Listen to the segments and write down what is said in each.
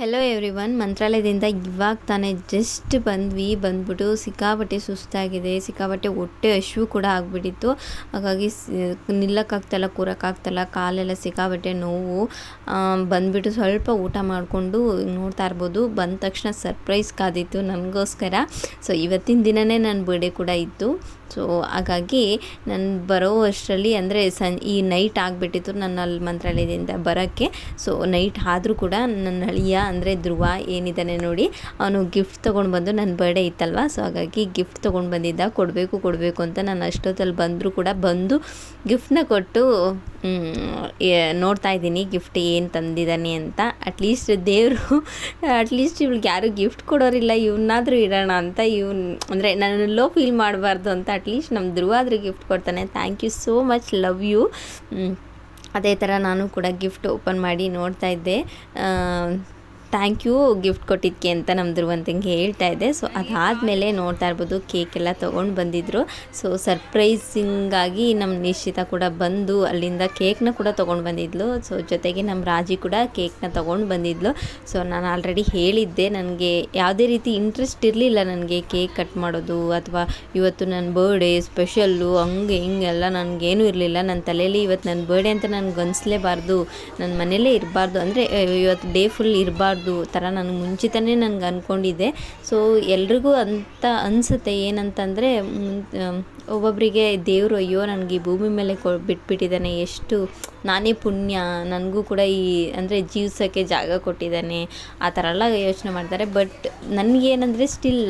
Hello every one ಮಂತ್ರಾಲಯದಿಂದ ಇವಾಗ ತಾನೇ ಜಸ್ಟ್ ಬಂದ್ವಿ, ಬಂದ್ಬಿಟ್ಟು ಸಿಕ್ಕಾಪಟ್ಟೆ ಸುಸ್ತಾಗಿದೆ, ಸಿಕ್ಕಾಪಟ್ಟೆ ಹೊಟ್ಟೆ ಹಶು ಕೂಡ ಆಗಿಬಿಟ್ಟಿತ್ತು. ಹಾಗಾಗಿ ನಿಲ್ಲಕ್ಕಾಗ್ತಲ್ಲ, ಕೂರಕ್ಕಾಗ್ತಲ್ಲ, ಕಾಲೆಲ್ಲ ಸಿಕ್ಕಾಪಟ್ಟೆ ನೋವು. ಬಂದ್ಬಿಟ್ಟು ಸ್ವಲ್ಪ ಊಟ ಮಾಡಿಕೊಂಡು ನೋಡ್ತಾ ಇರ್ಬೋದು. ಬಂದ ತಕ್ಷಣ ಸರ್ಪ್ರೈಸ್ ಕಾದಿತ್ತು ನನಗೋಸ್ಕರ. ಸೊ ಇವತ್ತಿನ ದಿನವೇ ನನ್ನ ಬರ್ಡೇ ಕೂಡ ಇತ್ತು. ಸೊ ಹಾಗಾಗಿ ನಾನು ಬರೋ ಅಷ್ಟರಲ್ಲಿ ಅಂದರೆ ಸನ್, ಈ ನೈಟ್ ಆಗಿಬಿಟ್ಟಿತ್ತು ನನ್ನ ಅಲ್ಲಿ ಮಂತ್ರಾಲಯದಿಂದ ಬರೋಕ್ಕೆ. ಸೊ ನೈಟ್ ಆದರೂ ಕೂಡ ನನ್ನ ಅಳಿಯ ಅಂದರೆ ಧ್ರುವ ಏನಿದ್ದಾನೆ ನೋಡಿ, ಅವನು ಗಿಫ್ಟ್ ತೊಗೊಂಡು ಬಂದು ನನ್ನ ಬರ್ಡೇ ಇತ್ತಲ್ವ? ಸೊ ಹಾಗಾಗಿ ಗಿಫ್ಟ್ ತೊಗೊಂಡು ಬಂದಿದ್ದ, ಕೊಡಬೇಕು ಕೊಡಬೇಕು ಅಂತ ನಾನು ಅಷ್ಟೊತ್ತಲ್ಲಿ ಬಂದರೂ ಕೂಡ ಬಂದು ಗಿಫ್ಟ್ನ ಕೊಟ್ಟು ನೋಡ್ತಾ ಇದ್ದೀನಿ ಗಿಫ್ಟ್ ಏನು ತಂದಿದ್ದಾನೆ ಅಂತ. ಅಟ್ಲೀಸ್ಟ್ ದೇವರು ಅಟ್ಲೀಸ್ಟ್ ಇವ್ಳಿಗೆ ಯಾರೂ ಗಿಫ್ಟ್ ಕೊಡೋರಿಲ್ಲ ಇವನ್ನಾದರೂ ಇರೋಣ ಅಂತ ಇವನ್, ಅಂದರೆ ನಾನು ಲೋ ಫೀಲ್ ಮಾಡಬಾರ್ದು ಅಂತ ಅಟ್ಲೀಸ್ಟ್ ನಮ್ಮ ಧ್ರುವ ಆದರೂ ಗಿಫ್ಟ್ ಕೊಡ್ತಾನೆ. Thank you so much love you ಅದೇ ಥರ ನಾನು ಕೂಡ ಗಿಫ್ಟ್ ಓಪನ್ ಮಾಡಿ ನೋಡ್ತಾ ಇದ್ದೆ. ಥ್ಯಾಂಕ್ ಯು ಗಿಫ್ಟ್ ಕೊಟ್ಟಿದ್ದಕ್ಕೆ ಅಂತ ನಮ್ಮ ಧ್ರುವಂತಂಗೆ ಹೇಳ್ತಾ ಇದ್ದೆ ಸೊ ಅದಾದಮೇಲೆ ನೋಡ್ತಾ ಇರ್ಬೋದು ಕೇಕ್ ಎಲ್ಲ ತೊಗೊಂಡು ಬಂದಿದ್ದರು ಸೊ ಸರ್ಪ್ರೈಸಿಂಗಾಗಿ ನಮ್ಮ ನಿಶ್ಚಿತ ಕೂಡ ಬಂದು ಅಲ್ಲಿಂದ ಕೇಕ್ನ ಕೂಡ ತೊಗೊಂಡು ಬಂದಿದ್ಲು. ಸೊ ಜೊತೆಗೆ ನಮ್ಮ ರಾಜಿ ಕೂಡ ಕೇಕ್ನ ತೊಗೊಂಡು ಬಂದಿದ್ಲು. ಸೊ ನಾನು ಆಲ್ರೆಡಿ ಹೇಳಿದ್ದೆ, ನನಗೆ ಯಾವುದೇ ರೀತಿ ಇಂಟ್ರೆಸ್ಟ್ ಇರಲಿಲ್ಲ ನನಗೆ ಕೇಕ್ ಕಟ್ ಮಾಡೋದು, ಅಥವಾ ಇವತ್ತು ನನ್ನ ಬರ್ಡೇ ಸ್ಪೆಷಲ್ಲು ಹಂಗೆ ಹಿಂಗೆಲ್ಲ ನನಗೇನೂ ಇರಲಿಲ್ಲ. ನನ್ನ ತಲೆಯಲ್ಲಿ ಇವತ್ತು ನನ್ನ ಬರ್ಡೇ ಅಂತ ನನಗೆ ಅನಿಸ್ಲೇಬಾರ್ದು. ನನ್ನ ಮನೇಲೇ ಇರಬಾರ್ದು. ಅಂದರೆ ಇವತ್ತು ಡೇ ಫುಲ್ ಇರಬಾರ್ದು ಥರ ನಾನು ಮುಂಚಿತನೇ ನನಗೆ ಅಂದ್ಕೊಂಡಿದ್ದೆ ಸೊ ಎಲ್ರಿಗೂ ಅಂತ ಅನಿಸುತ್ತೆ ಏನಂತಂದರೆ ಒಬ್ಬೊಬ್ಬರಿಗೆ ದೇವರು ಅಯ್ಯೋ, ನನಗೆ ಈ ಭೂಮಿ ಮೇಲೆ ಕೊ, ಬಿಟ್ಬಿಟ್ಟಿದ್ದಾನೆ, ಎಷ್ಟು ನಾನೇ ಪುಣ್ಯ, ನನಗೂ ಕೂಡ ಈ, ಅಂದರೆ ಜೀವಿಸೋಕ್ಕೆ ಜಾಗ ಕೊಟ್ಟಿದ್ದಾನೆ, ಆ ಥರ ಎಲ್ಲ ಯೋಚನೆ ಮಾಡ್ತಾರೆ. ಬಟ್ ನನಗೇನಂದರೆ ಸ್ಟಿಲ್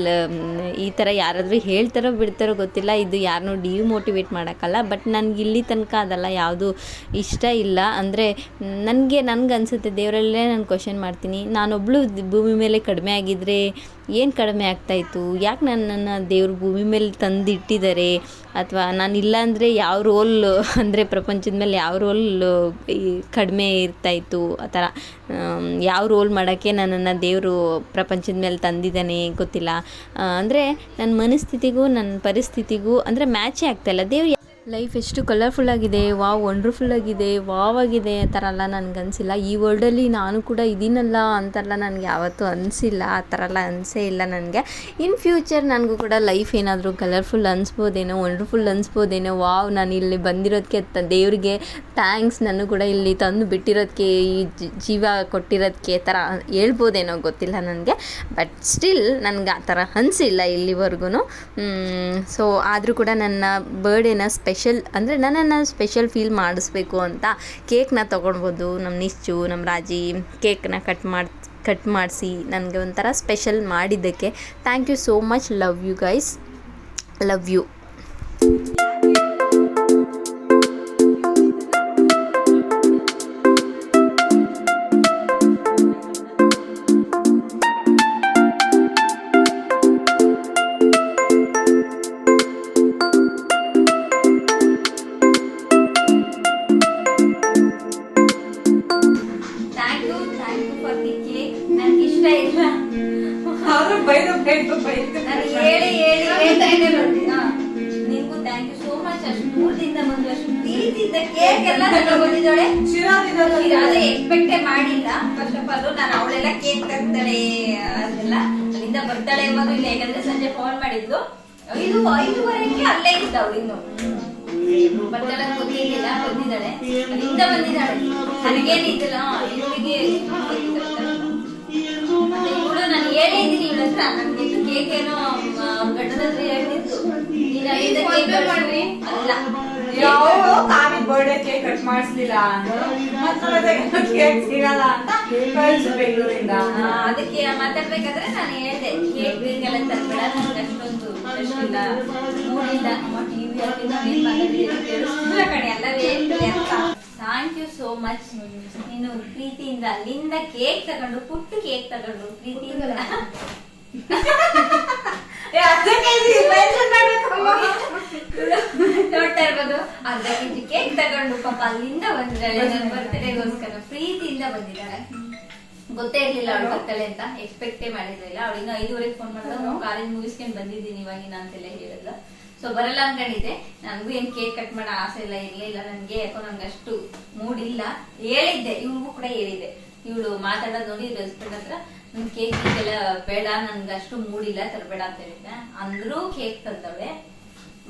ಈ ಥರ ಯಾರಾದರೂ ಹೇಳ್ತಾರೋ ಬಿಡ್ತಾರೋ ಗೊತ್ತಿಲ್ಲ. ಇದು ಯಾರನ್ನೂ ಡಿಮೋಟಿವೇಟ್ ಮಾಡೋಕ್ಕಲ್ಲ. ಬಟ್ ನನಗೆ ಇಲ್ಲಿ ತನಕ ಅದೆಲ್ಲ ಯಾವುದು ಇಷ್ಟ ಇಲ್ಲ. ಅಂದರೆ ನನಗೆ ನನಗೆ ಅನಿಸುತ್ತೆ ದೇವರಲ್ಲೇ ನಾನು ಕ್ವಶನ್ ಮಾಡ್ತೀನಿ. ನಾನೊಬ್ಬಳು ಭೂಮಿ ಮೇಲೆ ಕಡಿಮೆ ಆಗಿದ್ದರೆ ಏನು ಕಡಿಮೆ ಆಗ್ತಾಯಿತ್ತು ಯಾಕೆ ನನ್ನನ್ನು ದೇವ್ರ ಭೂಮಿ ಮೇಲೆ ತಂದಿಟ್ಟಿದ್ದಾರೆ ಅಥವಾ ನಾನು ಇಲ್ಲ ಅಂದರೆ ಯಾವ ರೋಲ್ ಅಂದರೆ ಪ್ರಪಂಚದ ಮೇಲೆ ಯಾವ ರೋಲ್ ಕಡಿಮೆ ಇರ್ತಾಯಿತ್ತು ಆ ಥರ ಯಾವ ರೋಲ್ ಮಾಡೋಕ್ಕೆ ನನ್ನನ್ನು ದೇವರು ಪ್ರಪಂಚದ ಮೇಲೆ ತಂದಿದ್ದಾನೆ ಗೊತ್ತಿಲ್ಲ. ಅಂದರೆ ನನ್ನ ಮನಸ್ಥಿತಿಗೂ ನನ್ನ ಪರಿಸ್ಥಿತಿಗೂ, ಅಂದರೆ ಮ್ಯಾಚೇ ಆಗ್ತಾಯಿಲ್ಲ ದೇವ್ರು ಲೈಫ್ ಎಷ್ಟು ಕಲರ್ಫುಲ್ ಆಗಿದೆ, ವಾವ್ ವಂಡರ್ಫುಲ್ ಆಗಿದೆ, ವಾವ್ ಆಗಿದೆ ಆ ಥರ ಎಲ್ಲ ನನಗೆ ಅನಿಸಿಲ್ಲ ಈ ವರ್ಲ್ಡಲ್ಲಿ ನಾನು ಕೂಡ ಇದೀನಲ್ಲ ಅಂತೆಲ್ಲ ನನಗೆ ಯಾವತ್ತೂ ಅನಿಸಿಲ್ಲ, ಆ ಥರ ಎಲ್ಲ ಅನಿಸೇ ಇಲ್ಲ ನನಗೆ. ಇನ್ ಫ್ಯೂಚರ್ ನನಗೂ ಕೂಡ ಲೈಫ್ ಏನಾದರೂ ಕಲರ್ಫುಲ್ ಅನಿಸ್ಬೋದೇನೋ ವಂಡ್ರ್ಫುಲ್ ಅನಿಸ್ಬೋದೇನೋ, ವಾವ್, ನಾನು ಇಲ್ಲಿ ಬಂದಿರೋದಕ್ಕೆ ತ, ದೇವ್ರಿಗೆ ಥ್ಯಾಂಕ್ಸ್ ನಾನು ಕೂಡ ಇಲ್ಲಿ ತಂದು ಬಿಟ್ಟಿರೋದಕ್ಕೆ ಈ ಜೀವ ಕೊಟ್ಟಿರೋದಕ್ಕೆ ಥರ ಹೇಳ್ಬೋದೇನೋ ಗೊತ್ತಿಲ್ಲ ನನಗೆ. ಬಟ್ ಸ್ಟಿಲ್ ನನಗೆ ಆ ಥರ ಅನಿಸಿಲ್ಲ ಇಲ್ಲಿವರೆಗೂ ಸೊ ಆದರೂ ಕೂಡ ನನ್ನ ಬರ್ಡೇನ ಸ್ಪೆಷಲ್, ಅಂದರೆ ನನ್ನನ್ನು ಸ್ಪೆಷಲ್ ಫೀಲ್ ಮಾಡಿಸ್ಬೇಕು ಅಂತ ಕೇಕ್ನ ತೊಗೊಳ್ಬೋದು ನಮ್ಮ ನಿಶ್ಚು, ನಮ್ಮ ರಾಜಿ ಕೇಕ್ನ ಕಟ್ ಮಾಡಿ, ಕಟ್ ಮಾಡಿಸಿ ನನಗೆ ಒಂಥರ ಸ್ಪೆಷಲ್ ಮಾಡಿದ್ದಕ್ಕೆ. Thank you so much love you guys love you ನಾನು ಹೇಳಿ ಥ್ಯಾಂಕ್ ಯು ಸೋ ಮಚ್ ಅಷ್ಟು ದೂರದಿಂದ ಬಂದು ಅಷ್ಟು ಪ್ರೀತಿಯಿಂದ ಕೇಕ್ ಎಲ್ಲ ತಗೊಂಡಿದ್ದಾಳೆ. ಶಿರಾದಿಂದ ಅದೇ ಎಕ್ಸ್ಪೆಕ್ಟೇ ಮಾಡಿಲ್ಲ. ಫಸ್ಟ್ ಆಫ್ ಆಲ್ ನಾನು ಅವಳೆಲ್ಲ ಕೇಕ್ ತರ್ತಾಳೆ ಅದೆಲ್ಲ ಅಲ್ಲಿಂದ ಬರ್ತಾಳೆ ಎಂಬುದು ಇಲ್ಲ ಯಾಕಂದ್ರೆ ಸಂಜೆ ಫೋನ್ ಮಾಡಿದ್ಲು ಐದು ಐದುವರೆಗೆ ಅಲ್ಲೇ ಇದ್ದವಳು ಇನ್ನು. ಬರ್ತಾಳೆ ಗೊತ್ತಿರ್ಲಿಲ್ಲ ಬಂದಿದ್ದಾಳೆ. ಅಲ್ಲಿಂದ ಬಂದಿದ್ದಾಳೆ. ನನಗೇನಿದ್ದಿಲ್ಲ ಇವಳಿಗೆ ನಾನು ಹೇಳಿದ್ದೀನಿ ಇವಳ ಹತ್ರ ನನ್ಗೆ ಕೇಕ್ ಏನೋ ಗಡ್ಡದ ಹತ್ರ ಹೇಳ್ತಿತ್ತು ನೀನು ಐದ ಕೇಕ್ ಮಾಡ್ರಿ. ಅಲ್ಲ. ಯಾವ ಕಾವಿ ಬರ್ಡೇ ಕೇಕ್ ಕಟ್ ಮಾಡಿಸ್ಲಿಲ್ಲ ಕೇಕ್ ಸಿಗಲ್ಲ ಅಂತ ಕಳ್ಸು ಬೆಂಗಳೂರಿಂದ ಅದಕ್ಕೆ ಮಾತಾಡ್ಬೇಕಾದ್ರೆ ನಾನು ಹೇಳ್ದೆ ಕೇಕ್ ಎಲ್ಲ ತರ್ಬೇಡ ನನಗೆ ಅಷ್ಟೊಂದು ಇಲ್ಲ. ಮೂಡಿಲ್ಲ ಟಿವಿ ಎಲ್ಲ ಥ್ಯಾಂಕ್ ಯು ಸೋ ಮಚ್ ನೀನು ಪ್ರೀತಿಯಿಂದ ಅಲ್ಲಿಂದ ಕೇಕ್ ತಗೊಂಡು ಪುಟ್ಟು ಕೇಕ್ ತಗೊಂಡು ಪ್ರೀತಿಯಿಂದ. ನೋಡ್ತಾ ಇರ್ಬೋದು ಅರ್ಧ ಕೆಜಿ ಕೇಕ್ ತಗೊಂಡು ಪಾಪ ಅಲ್ಲಿಂದ ಬಂದಿದ್ದಾಳೆ ನನ್ನ ಬರ್ತಡೆಗೋಸ್ಕರ ಪ್ರೀತಿಯಿಂದ ಬಂದಿದ್ದಾಳೆ ಗೊತ್ತೇ ಇರ್ಲಿಲ್ಲ ಅವಳು ಬರ್ತಾಳೆ ಅಂತ ಎಕ್ಸ್ಪೆಕ್ಟೇ ಮಾಡಿರ್ಲಿಲ್ಲ. ಅವಳಿನ ಐದುವರೆಗೆ ಫೋನ್ ಮಾಡಿದಾಗ ನಾವು ಕಾಲೇಜ್ ಮುಗಿಸ್ಕೊಂಡು ಬಂದಿದ್ದೀನಿ ಇವಾಗಿನ ಅಂತೆಲ್ಲ ಹೇಳಿದ್ಲು. ಸೊ ಬರಲ್ಲ ಅನ್ಕೊಂಡಿದ್ದೆ ನನಗೂ ಏನ್ ಕೇಕ್ ಕಟ್ ಮಾಡೋ ಆಸೆ ಇಲ್ಲ ಇರ್ಲಿಲ್ಲ ನನ್ಗೆ ಯಾಕೋ ನಂಗೆ ಅಷ್ಟು ಮೂಡ್ ಇಲ್ಲ. ಹೇಳಿದ್ದೆ ಇವ್ರಿಗೂ ಕೂಡ ಹೇಳಿದ್ದೆ. ಇವಳು ಮಾತಾಡೋದು ನೋಡಿ ಹಸ್ಬೆಂಡ್ ಹತ್ರ ನನ್ ಕೇಕ್ ಎಲ್ಲ ಬೇಡ ನನ್ಗೆ ಅಷ್ಟು ಮೂಡಿಲ್ಲ ತರಬೇಡ ಅಂತ ಹೇಳಿದ್ದೆ ಅಂದ್ರೂ ಕೇಕ್ ತಂದವಳೆ.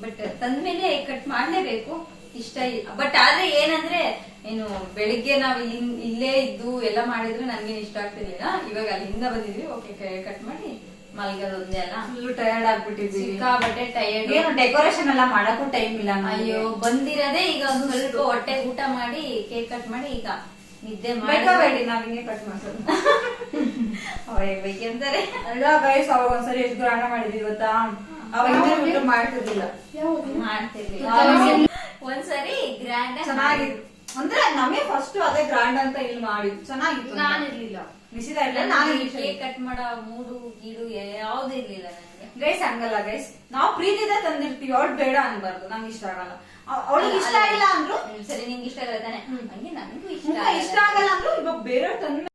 ಬಟ್ ತಂದ್ಮೇಲೆ ಕಟ್ ಮಾಡ್ಲೇಬೇಕು. ಇಷ್ಟ ಬಟ್ ಆದ್ರೆ ಏನಂದ್ರೆ ಏನು ಬೆಳಿಗ್ಗೆ ನಾವ್ ಇಲ್ಲಿ ಇದ್ದು ಎಲ್ಲ ಮಾಡಿದ್ರೆ ನನ್ಗೇನ್ ಇಷ್ಟ ಆಗ್ತಿರ್ಲಿಲ್ಲ. ಇವಾಗ ಅಲ್ಲಿಂದ ಬಂದಿದ್ವಿ. ಓಕೆ ಕಟ್ ಮಾಡಿ ಮಲ್ಗದೊಂದೇ ಅಲ್ಲ. ಫುಲ್ ಟಯರ್ಡ್ ಆಗ್ಬಿಟ್ಟಿದ್ವಿ ಸಿಕ್ಕಾಬಟ್ಟೆ ಟೈರ್ಡ್ ಏನು ಡೆಕೋರೇಷನ್ ಎಲ್ಲ ಮಾಡಕ್ಕೂ ಟೈಮ್ ಇಲ್ಲ ಅಯ್ಯೋ ಬಂದಿರೋದೇ ಈಗ ಒಂದು ಸ್ವಲ್ಪ ಹೊಟ್ಟೆ ಊಟ ಮಾಡಿ ಕೇಕ್ ಕಟ್ ಮಾಡಿ ಈಗ ನಿದ್ದೆ ಬೇಕಾ ಮಾಡಿ ಬೇಡಿ ನಾವ್ ಹಿಂಗೆ ಕಟ್ ಮಾಡ್ಸೋದು. ಅವಾಗ ಬೇಕೆಂತಾರೆ ಅಲ್ಲ ಗೈಸ್ ಅವಾಗ ಒಂದ್ಸರಿ ಎಷ್ಟು ಗ್ರಹಣ ಮಾಡಿದ್ವಿ ಗೊತ್ತಾ? ಅವಾಗ ಬಿಟ್ಟು ಮಾಡ್ತಿರ್ಲಿಲ್ಲ. ಮಾಡ್ತಿರ್ಲಿಲ್ಲ. ಒಂದ್ಸರಿ ಗ್ರ್ಯಾಂಡ್ ಚೆನ್ನಾಗಿತ್ತು. ಅಂದ್ರೆ ನಮಗೆ ಫಸ್ಟ್ ಅದೇ ಗ್ರಾಂಡ್ ಅಂತ ಇಲ್ಲಿ ಮಾಡಿದ್ದು. ಚೆನ್ನಾಗಿತ್ತು ನಾನಿರ್ಲಿಲ್ಲ. ಬಿಸಿದ ಇಲ್ಲ ನಾನು ಕೇಕ್ ಕಟ್ ಮಾಡೋ ಮೂಡು ಗೀಡು ಯಾವ್ದು ಇರ್ಲಿಲ್ಲ. ನನಗೆ ಗೈಸ್ ಹಂಗಲ್ಲ ಗೈಸ್ ನಾವು ಪ್ರೀತಿದ ತಂದಿರ್ತೀವಿ. ಅವ್ಳು ಬೇಡ ಅನ್ಬಾರ್ದು. ನಂಗೆ ಇಷ್ಟ ಆಗಲ್ಲ. ಅವಳಿಗೆ ಇಷ್ಟ ಇಲ್ಲ ಅಂದ್ರು ಸರಿ ನಿಂಗೆ ಇಷ್ಟ ಆಗಲ್ಲ ತಾನೆ. ಹಂಗೆ ನನಗೂ ಇಷ್ಟ ಇಷ್ಟ ಆಗಲ್ಲ. ಆಗಲ್ಲ ಅಂದ್ರು ಇವಾಗ ಬೇರೆ ತಂದ